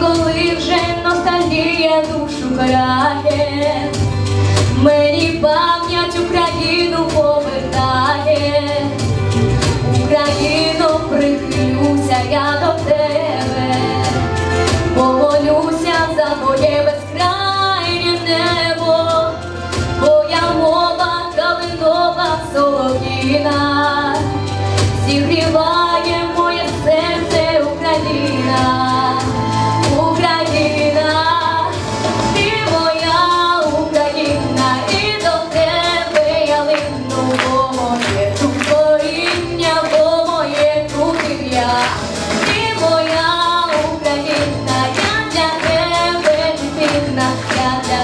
коли вже ностальгія душу карає, мені пам'ять Україну повертає, Україну прихилюся я. на хляда.